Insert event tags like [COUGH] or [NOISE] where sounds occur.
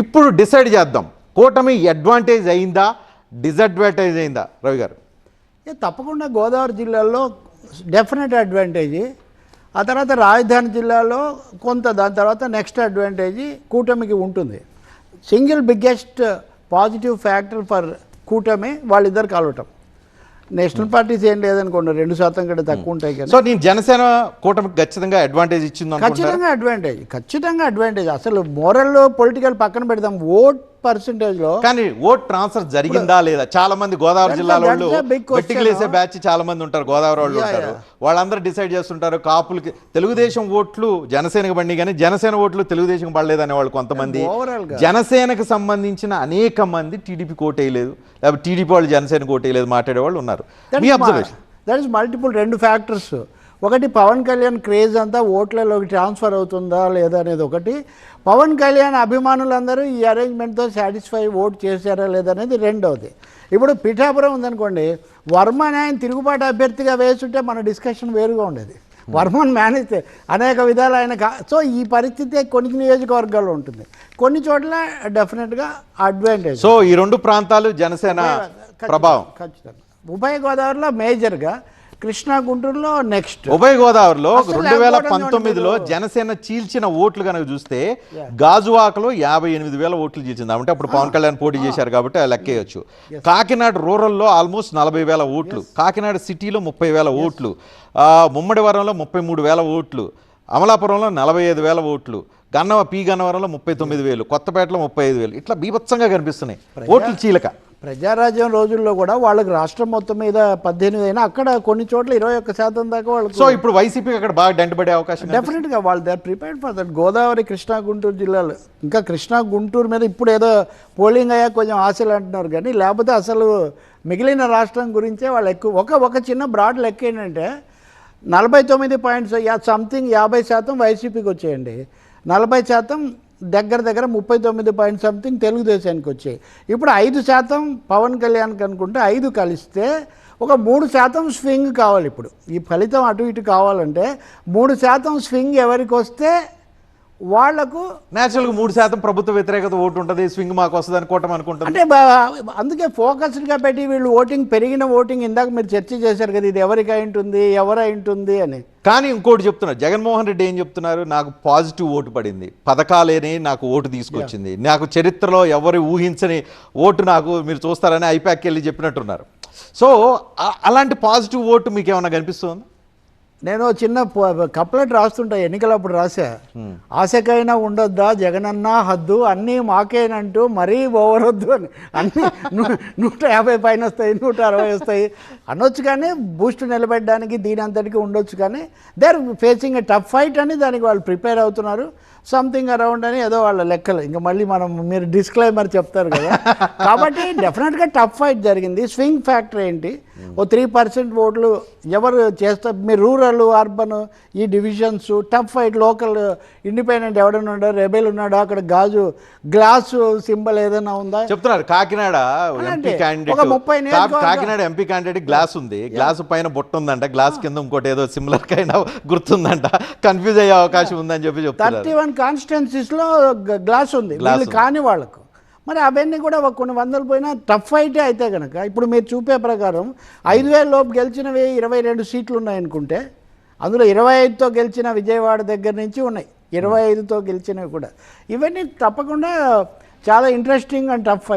ఇప్పుడు డిసైడ్ చేద్దాం. కూటమి అడ్వాంటేజ్ అయిందా? డిసడ్వాంటేజ్ అయిందా? రవి గారు. ఏ తప్పకుండా గోదావరి జిల్లాలో డెఫినెట్ అడ్వాంటేజ్ ఆ తర్వాత రాజధాని జిల్లాలో కొంత దాని తర్వాత నెక్స్ట్ అడ్వాంటేజ్ కూటమికి ఉంటుంది. Single biggest positive factor for కూటమి వాళ్ళిద్దరు కలవటం. నేషనల్ పార్టీస్ ఏం లేదనుకోండి రెండు శాతం కంటే తక్కువ ఉంటాయి కానీ. సో నేను జనసేన కూటమికి ఖచ్చితంగా అడ్వాంటేజ్ ఇచ్చింది ఖచ్చితంగా అడ్వాంటేజ్ ఖచ్చితంగా అడ్వాంటేజ్ అసలు మోరల్ పొలిటికల్ పక్కన పెడదాం ఓట్ పర్సంటేజ్లో కానీ ఓట్ ట్రాన్స్ఫర్ జరిగిందా లేదా? చాలా మంది గోదావరి That's a- జిల్లా వాళ్ళు. వెట్టికలేసే బ్యాచ్ చాలా మంది ఉంటారు గోదావరి వాళ్ళు ఉంటారు. వాళ్ళందరూ డిసైడ్ చేస్తుంటారు కాపులకి తెలుగుదేశం ఓట్లు జనసేనకు బండి కానీ జనసేన ఓట్లు తెలుగుదేశం పడలేదనే వాళ్ళు కొంతమంది. జనసేనకు సంబంధించిన అనేక మంది టీడీపీ కోటేయలేదు లేకపోతే టీడీపీ వాళ్ళు జనసేన కోటేయలేదు మాట్లాడే వాళ్ళు ఉన్నారు. మీ అబ్జర్వేషన్ దట్ ఇస్ మల్టిపుల్ రెండు ఫ్యాక్టర్స్ ఒకటి పవన్ కళ్యాణ్ క్రేజ్ అంతా ఓట్లలోకి ట్రాన్స్ఫర్ అవుతుందా లేదా అనేది ఒకటి. పవన్ కళ్యాణ్ అభిమానులందరూ ఈ అరేంజ్మెంట్తో సాటిస్ఫై ఓట్ చేశారా లేదా అనేది రెండవది. ఇప్పుడు పిఠాపురం ఉందనుకోండి వర్మని ఆయన తిరుగుబాటు అభ్యర్థిగా వేస్తుంటే మన డిస్కషన్ వేరుగా ఉండేది. వర్మన్ మేనేజ్ అనేక విధాలు ఆయన కా- సో ఈ పరిస్థితి కొన్ని నియోజకవర్గాల్లో ఉంటుంది. కొన్ని చోట్ల డెఫినెట్గా అడ్వాంటేజ్. సో ఈ రెండు ప్రాంతాలు జనసేన ప్రభావం. ఖచ్చితంగా. ఉభయ గోదావరిలో మేజర్గా కృష్ణా గుంటూరులో నెక్స్ట్ ఉభయ గోదావరిలో రెండు వేల పంతొమ్మిదిలో జనసేన చీల్చిన ఓట్లు కనుక చూస్తే గాజువాకలో యాభై ఎనిమిది వేల ఓట్లు చీల్చింది అంటే అప్పుడు పవన్ కళ్యాణ్ పోటీ చేశారు కాబట్టి లెక్కేయచ్చు కాకినాడ రూరల్లో ఆల్మోస్ట్ నలభై వేల ఓట్లు. కాకినాడ సిటీలో ముప్పై వేల ఓట్లు. ముమ్మడివరంలో ముప్పై మూడు వేల ఓట్లు. అమలాపురంలో నలభై ఐదు వేల ఓట్లు. గన్నవ పి గన్నవరంలో ముప్పై తొమ్మిది వేలు. కొత్తపేటలో ముప్పై ఐదు వేలు. ఇట్లా బీభత్సంగా కనిపిస్తున్నాయి. ఓట్లు చీలక. ప్రజారాజ్యం రోజుల్లో కూడా వాళ్ళకి రాష్ట్రం మొత్తం మీద పద్దెనిమిది అయినా అక్కడ కొన్ని చోట్ల ఇరవై ఒక్క శాతం దాకా వాళ్ళకి సో ఇప్పుడు వైసీపీకి అక్కడ బాగా డంటపడే అవకాశం. డెఫినెట్గా వాళ్ళు they prepared for that Godavari Krishna Guntur జిల్లాలు. ఇంకా కృష్ణా గుంటూరు మీద ఇప్పుడు ఏదో పోలింగ్ అయ్యాక కొంచెం ఆశలు అంటున్నారు కానీ లేకపోతే అసలు మిగిలిన రాష్ట్రం గురించే వాళ్ళు ఎక్కువ. ఒక ఒక చిన్న బ్రాడ్ లెక్క ఏంటంటే నలభై తొమ్మిది పాయింట్స్ సంథింగ్ యాభై శాతం వైసీపీకి వచ్చేయండి. నలభై శాతం దగ్గర దగ్గర ముప్పై తొమ్మిది పాయింట్ సంథింగ్ తెలుగుదేశానికి వచ్చాయి. ఇప్పుడు ఐదు శాతం పవన్ కళ్యాణ్కి అనుకుంటే ఐదు కలిస్తే ఒక మూడు శాతం స్వింగ్ కావాలి ఇప్పుడు. ఈ ఫలితం అటు ఇటు కావాలంటే మూడు శాతం స్వింగ్ ఎవరికి వస్తే వాళ్ళకు న్యాచురల్గా మూడు శాతం ప్రభుత్వ వ్యతిరేకత ఓటు ఉంటుంది స్వింగ్ మాకు వస్తుంది అనుకోవటం అనుకుంటుంది. అంటే అందుకే ఫోకస్డ్గా పెట్టి వీళ్ళు ఓటింగ్ పెరిగిన ఓటింగ్ ఇందాక మీరు చర్చ చేశారు కదా ఇది ఎవరికి ఉంటుంది ఎవరు ఉంటుంది అని. కానీ ఇంకోటి చెప్తున్నారు జగన్మోహన్ రెడ్డి ఏం చెప్తున్నారు నాకు పాజిటివ్ ఓటు పడింది పథకాలేని నాకు ఓటు తీసుకొచ్చింది నాకు చరిత్రలో ఎవరు ఊహించని ఓటు నాకు మీరు చూస్తారని ఐపాక్ వెళ్ళి చెప్పినట్టున్నారు. సో అలాంటి పాజిటివ్ ఓటు మీకు ఏమైనా కనిపిస్తుంది? నేను చిన్న కప్లెట్ రాస్తుంటా ఎన్నికలప్పుడు రాసా. ఆశకైనా ఉండొద్దా జగనన్న హద్దు అన్నీ మాకేనంటూ మరీ ఓవరొద్దు అని. అన్నీ నూట యాభై పైన వస్తాయి నూట అరవై వస్తాయి. అనొచ్చు కానీ బూస్ట్ నిలబెట్టడానికి దీని అంతటికి ఉండొచ్చు కానీ they are facing a tough fight అని దానికి వాళ్ళు ప్రిపేర్ అవుతున్నారు. సంథింగ్ అరౌండ్ అని ఏదో వాళ్ళ లెక్కలు. ఇంకా మళ్ళీ మనం మీరు డిస్క్లైమర్ చెప్తారు కదా. [LAUGHS] కాబట్టి డెఫినెట్గా టఫ్ ఫైట్ జరిగింది. స్వింగ్ ఫ్యాక్టర్ ఏంటి? ఓ త్రీ పర్సెంట్ ఓట్లు ఎవరు చేస్తారు మీరు రూరల్ అర్బన్ ఈ divisions tough fight local independent ఎవడన్నా ఉన్నాడో? రెబెల్ ఉన్నాడో? అక్కడ గాజు గ్లాసు సింబల్ ఏదైనా ఉందా? చెప్తున్నారు కాకినాడ ఒక ముప్పై కాకినాడ ఎంపీ క్యాండిడేట్ గ్లాస్ ఉంది. గ్లాస్ పైన బొట్టు ఉందంట. గ్లాస్ కింద ఇంకోటి ఏదో సిమిలర్ కైండ్ గుర్తుందంట. కన్ఫ్యూజ్ అయ్యే అవకాశం ఉందని చెప్పి చెప్తున్నారు. థర్టీ వన్ కాన్స్టిట్యున్సీస్లో గ్లాస్ ఉంది. కాని వాళ్ళకు. మరి అవన్నీ కూడా ఒక కొన్ని వందలు పోయినా టఫ్ ఫైటే అయితే కనుక ఇప్పుడు మీరు చూపే ప్రకారం ఐదు వేల లోపు గెలిచినవి ఇరవై రెండు సీట్లు ఉన్నాయనుకుంటే అందులో ఇరవై ఐదుతో గెలిచిన విజయవాడ దగ్గర నుంచి ఉన్నాయి. ఇరవై ఐదుతో గెలిచినవి కూడా. ఇవన్నీ తప్పకుండా చాలా ఇంట్రెస్టింగ్ అండ్ టఫ్